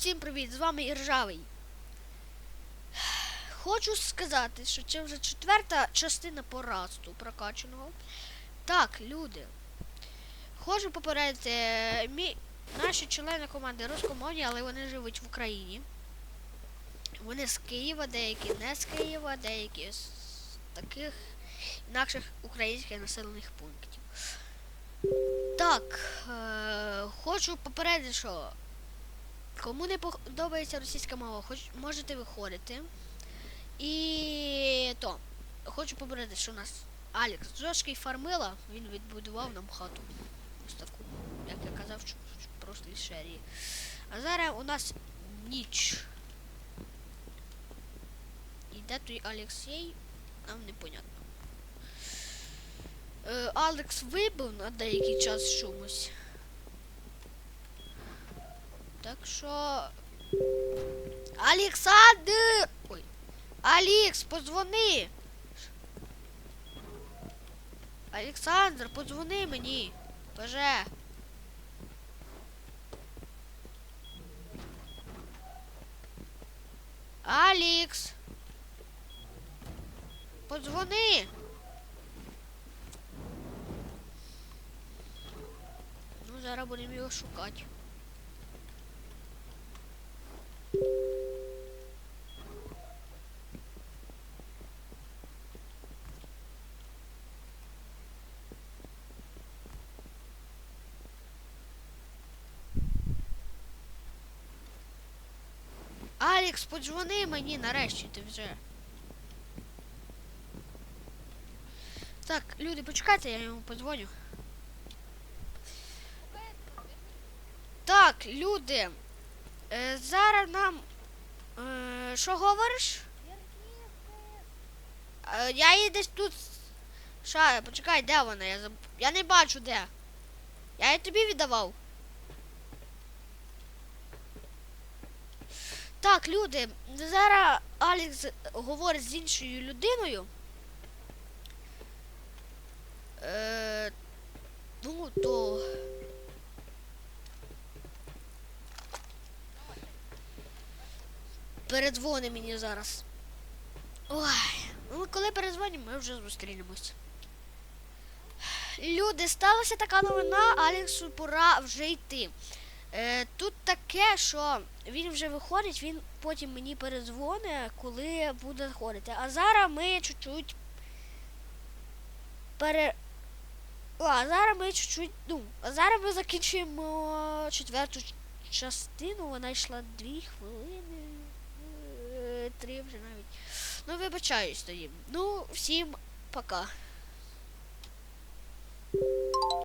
всім привіт! З вами Іржавий. Хочу сказати, що це вже четверта частина порасту прокачаного. Так, люди. Хочу попередити е, мі... наші члени команди рускомовні, але вони живуть в Україні. Вони з Києва, деякі не з Києва, деякі з таких інакших українських населених пунктів. Так, е- хочу попередити, що Кому не подобається російська мова, хоч можете виходити. І то, хочу побережти, що у нас Алекс Джошкий фармила, він відбудував нам хату. Ось таку, як я казав, що прошлій серії. А зараз у нас ніч. І де той Алексей? Нам непонятно. Е, Алекс вибив на деякий час чомусь. Так що. Олександр! Ой. Алекс, позвони! Олександр, подзвони мені. Боже. Алекс. Подзвони. Ну, зараз будемо його шукати. Алекс, подзвони мені нарешті ти вже. Так, люди, почекайте, я йому подзвоню. Так, люди. Е, зараз нам. Е, що говориш? Е, я її десь тут. Ша, почекай, де вона? Я заб... Я не бачу де. Я її тобі віддавав. Так, люди, зараз Алекс говорить з іншою людиною. Е, ну, то. Передзвони мені зараз. Ой, ну коли передзвонимо, ми вже зустрінемось. Люди, сталася така новина, Алексу пора вже йти. Е, тут таке, що він вже виходить, він потім мені перезвонить, коли буде заходити. А зараз ми чуть-чуть пере. А зараз ми чуть-чуть. Ну, а зараз ми закінчуємо четверту частину. Вона йшла дві хвилини. Три вже навіть. Ну, вибачаюсь тоді. Ну, всім пока.